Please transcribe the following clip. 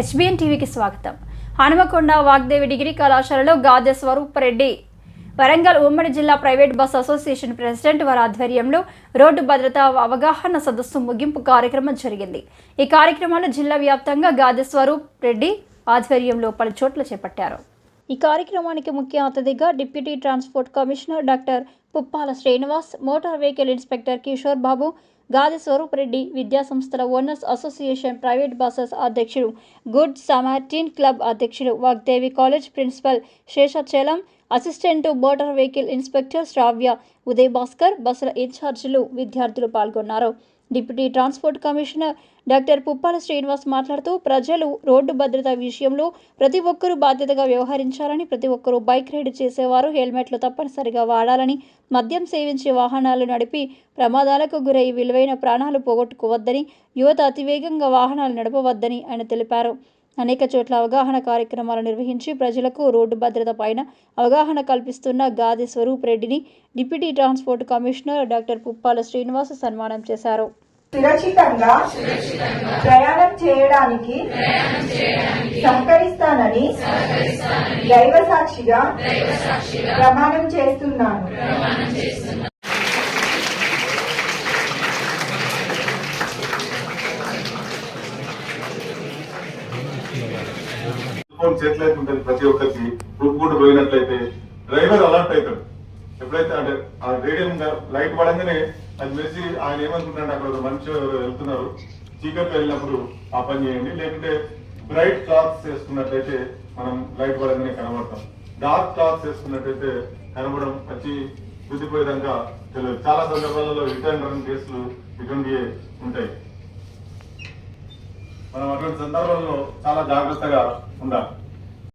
HBN టీవీకి స్వాగతం. Hanumakonda Vagdevi degree కళాశాలలో గాదె స్వరూపరెడ్డి వరంగల్ ఉమ్మడి జిల్లా ప్రైవేట్ బస్ అసోసియేషన్ ప్రెసిడెంట్ వారి ఆధ్వర్యంలో రోడ్డు భద్రత అవగాహన సదస్సు ముగింపు కార్యక్రమం జరిగింది. ఈ కార్యక్రమాలు జిల్లా వ్యాప్తంగా గాదె స్వరూప్ రెడ్డి ఆధ్వర్యంలో పలు చోట్ల చేపట్టారు. ఈ కార్యక్రమానికి ముఖ్య అతిథిగా deputy transport commissioner doctor Puppala Srinivas motor vehicle inspector Kishore Babu Gadi Swaroop Reddy విద్యా సంస్థల ఓనర్స్ అసోసియేషన్ ప్రైవేట్ బస్సెస్ అధ్యక్షుడు గుడ్ సమార్టీన్ క్లబ్ అధ్యక్షుడు Vagdevi college principal Seshachalam assistant motor vehicle inspector Sravya Uday Bhaskar బస్సుల ఇన్ఛార్జీలు విద్యార్థులు పాల్గొన్నారు. Deputy transport commissioner doctor Puppala Srinivas మాట్లాడుతూ ప్రజలు రోడ్డు భద్రత విషయంలో ప్రతి ఒక్కరూ బాధ్యతగా వ్యవహరించాలని ప్రతి ఒక్కరూ బైక్ రైడ్ చేసేవారు హెల్మెట్లు తప్పనిసరిగా వాడాలని మద్యం సేవించి వాహనాలు నడిపి ప్రమాదాలకు గురై విలువైన ప్రాణాలు పోగొట్టుకోవద్దని యువత అతివేగంగా వాహనాలు నడపవద్దని ఆయన తెలిపారు. అనేక చోట్ల అవగాహన కార్యక్రమాలు నిర్వహించి ప్రజలకు రోడ్డు భద్రత పైన అవగాహన కల్పిస్తున్న గాది స్వరూప్ రెడ్డిని deputy transport commissioner doctor Puppala Srinivas సన్మానం చేశారు. సురక్షితంగా ప్రయాణం చేయడానికి సహకరిస్తానని దైవ సాక్షిగా ప్రమాణం చేస్తున్నాను. ఫోన్ చేతిలో ఉంటుంది ప్రతి ఒక్కరికి రూపుకుంటూ పోయినట్లయితే డ్రైవర్ అలర్ట్ అవుతాడు. ఎప్పుడైతే అంటే ఆ రేడియం లైట్ పడంగానే అది మెరిసి ఆయన ఏమనుకుంటాడు అక్కడ ఒక మనిషి వెళ్తున్నారు. చీకట్లో వెళ్ళినప్పుడు ఆ పని చేయండి. లేకుంటే బ్రైట్ క్లాత్స్ వేసుకున్నట్లయితే మనం లైట్ పడంగానే కనబడతాం. డార్క్ క్లాత్స్ వేసుకున్నట్టయితే కనబడడం వచ్చి గుద్దిపోయేదాకా తెలియదు. చాలా సందర్భాలలో రిటర్న్ రన్ కేసులు ఇటువంటి ఉంటాయి. మనం అటువంటి సందర్భంలో చాలా జాగ్రత్తగా ఉండాలి.